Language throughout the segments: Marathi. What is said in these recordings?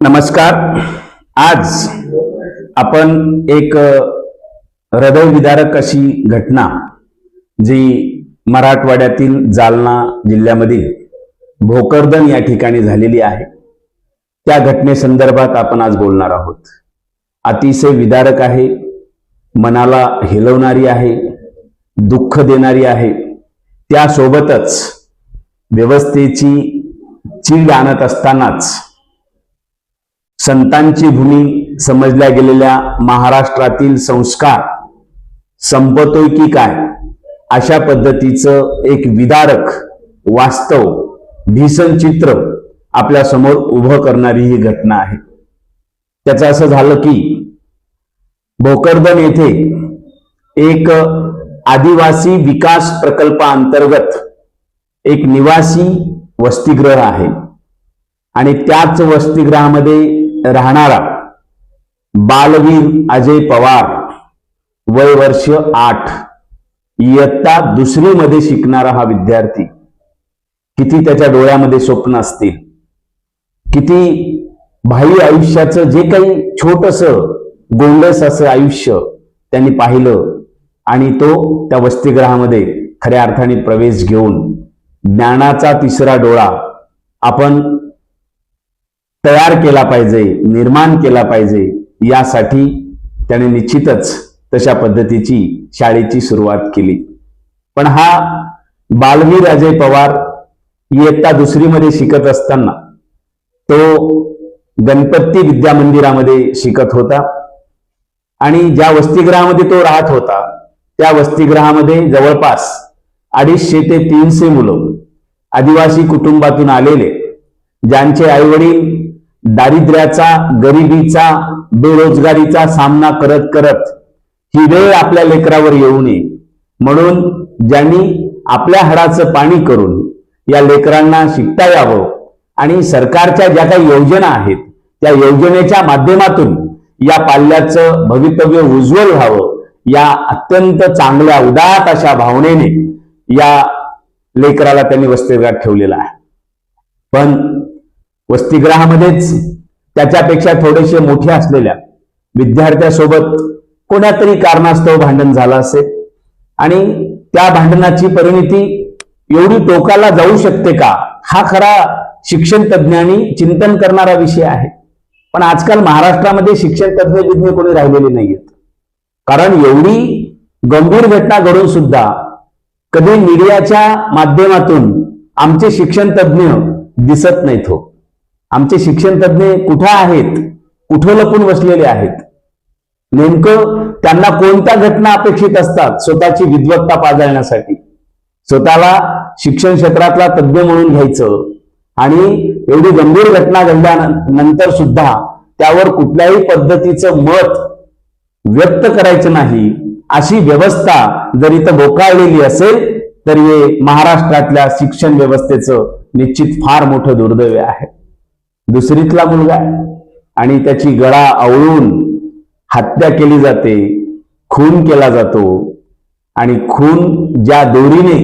नमस्कार. आज आपण एक हृदयविदारक अशी घटना जी मराठवाड्यातील जालना जिल्ह्यामधील भोकरदन या ठिकाणी झालेली आहे. त्या घटनेसंदर्भात आपण आज बोलणार आहोत. अतिशय विदारक आहे मनाला हेलवणारी आहे दुःख देणारी आहे. त्यासोबतच व्यवस्थेची चीड आणत असतानाच संतांची भूमी समजल्या गेलेल्या महाराष्ट्रातील संस्कार संपतोय की काय? अशा पद्धतीचं एक विदारक वास्तव भीषण चित्र आपल्यासमोर उभं करणारी ही घटना आहे. त्याचं असं झालं की भोकरदन येथे एक आदिवासी विकास प्रकल्पाअंतर्गत एक निवासी वसतिगृह आहे. आणि त्याच वसतिगृहामध्ये राहणारा बालवीर अजय पवार वय वर्ष आठ. इयत्ता दुसरी मध्ये शिकणारा हा विद्यार्थी किती त्याच्या डोळ्यामध्ये स्वप्न असतील? किती भाई आयुष्याचं जे काही छोटस गोंडस असं आयुष्य त्यांनी पाहिलं आणि तो त्या वसतिग्रहामध्ये खऱ्या अर्थाने प्रवेश घेऊन ज्ञानाचा तिसरा डोळा आपण तयार केला पाहिजे निर्माण केला पाहिजे यासाठी त्याने निश्चितच तशा पद्धतीची शाळेची सुरुवात केली. पण हा बालवीर अजय पवार इयत्ता दुसरीमध्ये शिकत असताना तो गणपती विद्या मंदिरामध्ये शिकत होता आणि ज्या वसतिगृहामध्ये तो राहत होता त्या वसतिगृहामध्ये जवळपास अडीचशे ते तीनशे मुलं आदिवासी कुटुंबातून आलेले ज्यांचे आईवडील दारिद्र्याचा गरिबीचा बेरोजगारीचा सामना करत करत ही वेळ आपल्या लेकरावर येऊ नये. म्हणून ज्यांनी आपल्या हाडाचं पाणी करून या लेकरांना शिकता यावं आणि सरकारच्या ज्या काही योजना आहेत त्या योजनेच्या माध्यमातून या पाल्याचं भवितव्य उज्ज्वल व्हावं या अत्यंत चांगल्या उदात अशा भावनेने या लेकराला त्यांनी वस्तीगात ठेवलेला आहे. पण वसतिगृहामध्येच त्याच्यापेक्षा थोडेसे मोठे असलेल्या विद्यार्थ्यासोबत कोणातरी कारणास्तव भांडण झालं असेल. आणि त्या भांडणाची परिणिती एवढी टोकाला जाऊ शकते का? हा खरा शिक्षण तज्ज्ञांनी चिंतन करणारा विषय आहे. पण आजकाल महाराष्ट्रामध्ये शिक्षण तज्ज्ञ विज्ञ कोणी राहिलेले नाहीयेत. कारण एवढी गंभीर घटना घडून सुद्धा कधी मीडियाच्या माध्यमातून आमचे शिक्षण तज्ज्ञ दिसत नाहीत हो. आमचे शिक्षण तज्ज्ञ कुठं आहेत? कुठं लपून बसलेले आहेत? नेमकं त्यांना कोणत्या घटना अपेक्षित असतात? स्वतःची विद्वत्ता पाजळण्यासाठी. स्वतःला शिक्षण क्षेत्रातला तज्ज्ञ म्हणून घ्यायचं आणि एवढी गंभीर घटना घडल्यानंतर सुद्धा त्यावर कुठल्याही पद्धतीचं मत व्यक्त करायचं नाही अशी व्यवस्था जर इथं बोकाळलेली असेल तर हे महाराष्ट्रातल्या शिक्षण व्यवस्थेचं निश्चित फार मोठं दुर्दैव आहे. दुसरीतला मुलगा आणि त्याची गळा आवळून हत्या केली जाते खून केला जातो. आणि खून ज्या दोरीने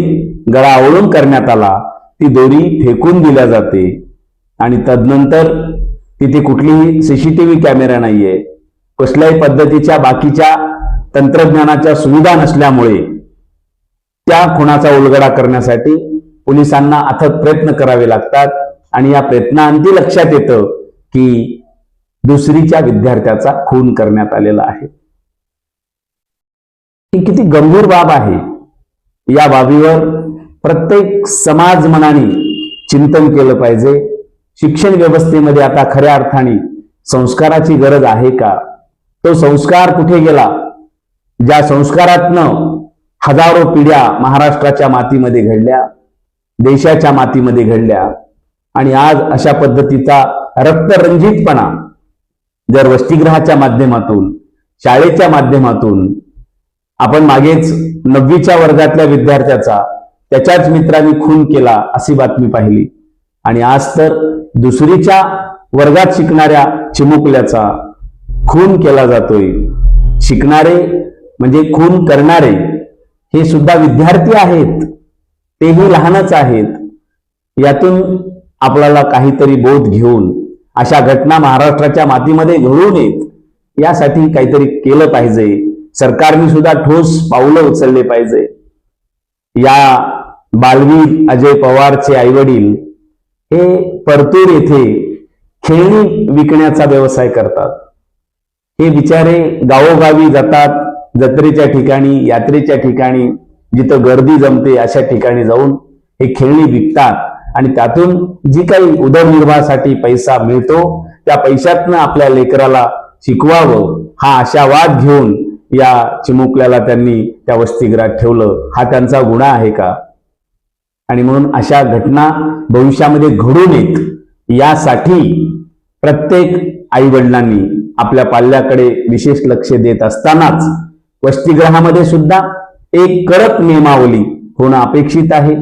गळा आवळून करण्यात आला ती दोरी फेकून दिल्या जाते. आणि तदनंतर तिथे कुठलीही सीसीटीव्ही कॅमेरा नाहीये. कसल्याही पद्धतीच्या बाकीच्या तंत्रज्ञानाच्या सुविधा नसल्यामुळे त्या खुनाचा उलगडा करण्यासाठी पोलिसांना अथक प्रयत्न करावे लागतात. आणि या प्रयत्नांती लक्षात येतं की दुसरीच्या विद्यार्थ्याचा खून करण्यात आलेला आहे. ही किती गंभीर बाब आहे. या बाबीवर प्रत्येक समाज मनाने चिंतन केलं पाहिजे. शिक्षण व्यवस्थेमध्ये आता खऱ्या अर्थाने संस्काराची गरज आहे का? तो संस्कार कुठे गेला? ज्या संस्कारातनं हजारो पिढ्या महाराष्ट्राच्या मातीमध्ये घडल्या देशाच्या मातीमध्ये घडल्या आणि आज अशा पद्धतीचा रक्तरंजितपणा जर वसतिगृहाच्या माध्यमातून शाळेच्या माध्यमातून आपण मागेच नववीच्या वर्गातल्या विद्यार्थ्याचा त्याच्याच मित्रांनी खून केला अशी बातमी पाहिली. आणि आज तर दुसरीच्या वर्गात शिकणाऱ्या चिमुकल्याचा खून केला जातोय. शिकणारे म्हणजे खून करणारे हे सुद्धा विद्यार्थी आहेत. तेही लहानच आहेत. यातून आपल्याला काहीतरी बोध घेऊन अशा घटना महाराष्ट्राच्या मातीमध्ये घडू नयेत यासाठी काहीतरी केलं पाहिजे. सरकारने सुद्धा ठोस पावलं उचलले पाहिजे. या बालवीर अजय पवारचे आईवडील हे परतूर येथे खेळणी विकण्याचा व्यवसाय करतात. हे बिचारे गावोगावी जातात जत्रेच्या ठिकाणी यात्रेच्या ठिकाणी जिथं गर्दी जमते अशा ठिकाणी जाऊन हे खेळणी विकतात. आणि त्यातून जी काही उदरनिर्वाहासाठी पैसा मिळतो त्या पैशातनं आपल्या लेकराला शिकवावं हा आशावाद घेऊन या चिमुकल्याला त्यांनी त्या वसतिगृहात ठेवलं. हा त्यांचा गुन्हा आहे का? आणि म्हणून अशा घटना भविष्यामध्ये घडू नयेत यासाठी प्रत्येक आई वडिलांनी आपल्या पाल्याकडे विशेष लक्ष देत असतानाच वसतिगृहामध्ये सुद्धा एक कडक नियमावली होणं अपेक्षित आहे.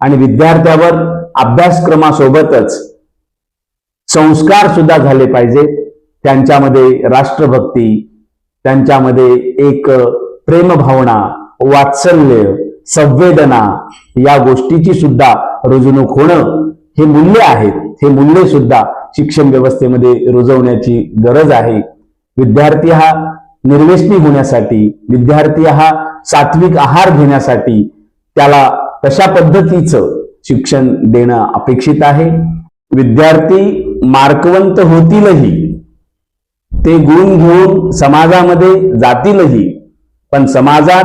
आणि विद्यार्थ्यावर अभ्यासक्रमासोबतच संस्कार सुद्धा झाले पाहिजेत. त्यांच्यामध्ये राष्ट्रभक्ती त्यांच्यामध्ये एक प्रेमभावना वात्सल्य संवेदना या गोष्टीची सुद्धा रुजणूक होणं हे मूल्य आहेत हे मूल्य सुद्धा शिक्षण व्यवस्थेमध्ये रुजवण्याची गरज आहे. विद्यार्थी हा निर्वेशनी होण्यासाठी विद्यार्थी हा सात्विक आहार घेण्यासाठी त्याला तशा पद्धतीचं शिक्षण देणं अपेक्षित आहे. विद्यार्थी मार्कवंत होतीलही. ते गुण घेऊन समाजामध्ये जातीलही. पण समाजात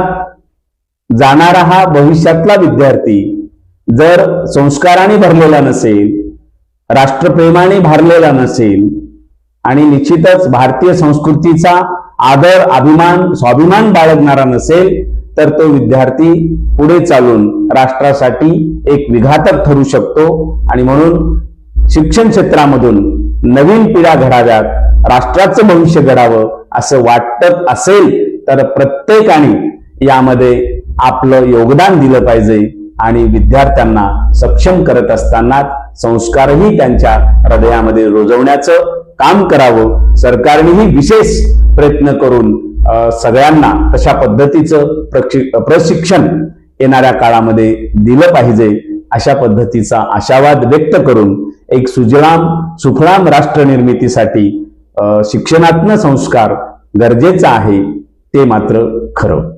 जाणारा हा भविष्यातला विद्यार्थी जर संस्काराने भरलेला नसेल राष्ट्रप्रेमाने भरलेला नसेल आणि निश्चितच भारतीय संस्कृतीचा आदर अभिमान स्वाभिमान बाळगणारा नसेल तर तो विद्यार्थी पुढे चालून राष्ट्रासाठी एक विघातक ठरू शकतो. आणि म्हणून शिक्षण क्षेत्रामधून नवीन पिढ्या घडाव्यात राष्ट्राचं भविष्य घडावं असं वाटत असेल तर प्रत्येकाने यामध्ये आपलं योगदान दिलं पाहिजे आणि विद्यार्थ्यांना सक्षम करत असताना संस्कारही त्यांच्या हृदयामध्ये रुजवण्याचं काम करावं. सरकारनेही विशेष प्रयत्न करून सगळ्यांना तशा पद्धतीचं प्रक्षि- प्रशिक्षण येणाऱ्या काळामध्ये दिलं पाहिजे अशा पद्धतीचा आशावाद व्यक्त करून एक सुजलाम सुफलाम राष्ट्र निर्मितीसाठी अ, शिक्षणात्न संस्कार गरजेचा आहे ते मात्र खरं.